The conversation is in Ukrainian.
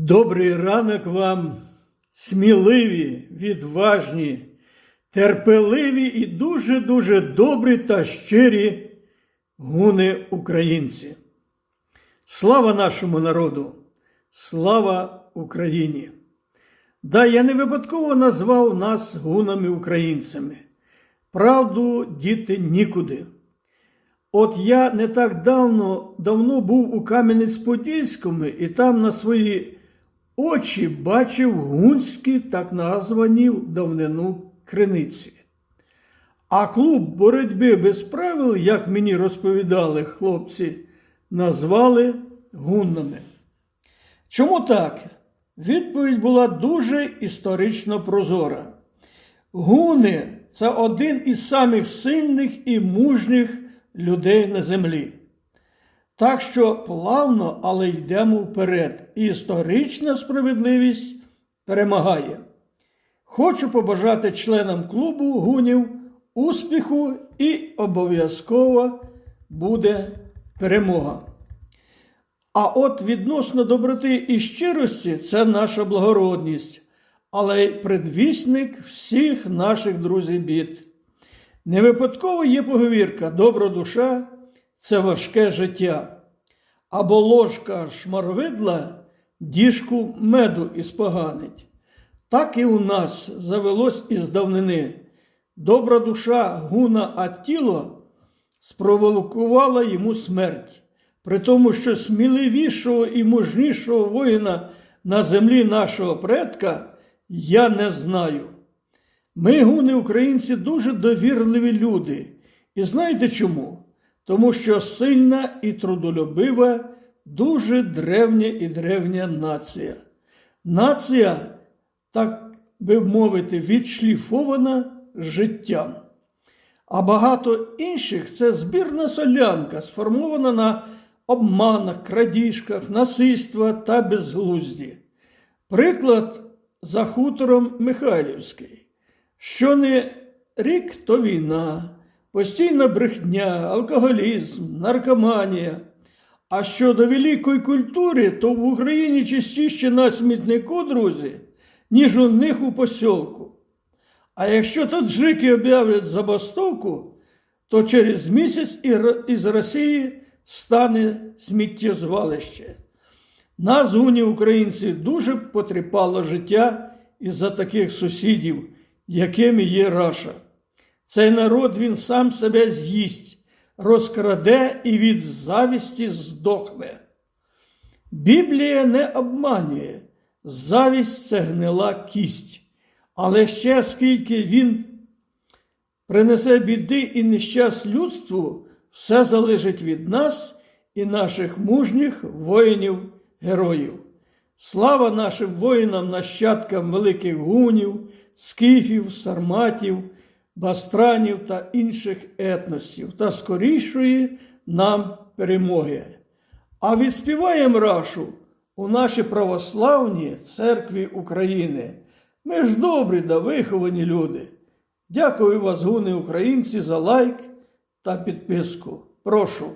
Добрий ранок вам, сміливі, відважні, терпеливі і дуже-дуже добрі та щирі гуни українці. Слава нашому народу! Слава Україні! Да, я не випадково назвав нас гунами-українцями. Правду діти нікуди. От я не так давно давно був у Кам'янець-Подільському і там на свої очі бачив гунські так названі в давнину криниці. А клуб боротьби без правил, як мені розповідали хлопці, назвали гуннами. Чому так? Відповідь була дуже історично прозора. Гуни це один із самих сильних і мужніх людей на землі. Так що плавно, але йдемо вперед. Історична справедливість перемагає. Хочу побажати членам клубу гунів успіху і обов'язково буде перемога. А от відносно доброти і щирості це наша благородність, але й предвісник всіх наших друзів бід. Не випадково є поговірка добра душа це важке життя, або ложка шмаровидла діжку меду іспоганить. Так і у нас завелось із давнини. Добра душа гуна, а тіло спровокувала йому смерть, при тому, що сміливішого і мужнішого воїна на землі нашого предка я не знаю. Ми, гуни, українці, дуже довірливі люди. І знаєте чому? Тому що сильна і трудолюбива, дуже древня і древня нація. Нація, так би мовити, відшліфована життям. А багато інших це збірна солянка, сформована на обманах, крадіжках, насильства та безглузді. Приклад за хутором Михайлівський. Що не рік, то війна, постійна брехня, алкоголізм, наркоманія. А щодо великої культури, то в Україні частіше на смітнику, друзі, ніж у них у посілку. А якщо таджики об'являть забастовку, то через місяць із Росії стане сміттєзвалище. Нас, гуні українці, дуже потріпало життя із-за таких сусідів, якими є Раша. Цей народ він сам себе з'їсть, розкраде і від завісті здохне. Біблія не обманює, завість це гнила кість, але ще скільки він принесе біди і нещасть людству, все залежить від нас і наших мужніх воїнів-героїв. Слава нашим воїнам, нащадкам великих гунів, скіфів, сарматів, бастранів та інших етносів та скорішої нам перемоги. А відспіваємо рашу у нашій православній церкві України. Ми ж добрі да виховані люди. Дякую вас, гуни українці, за лайк та підписку. Прошу.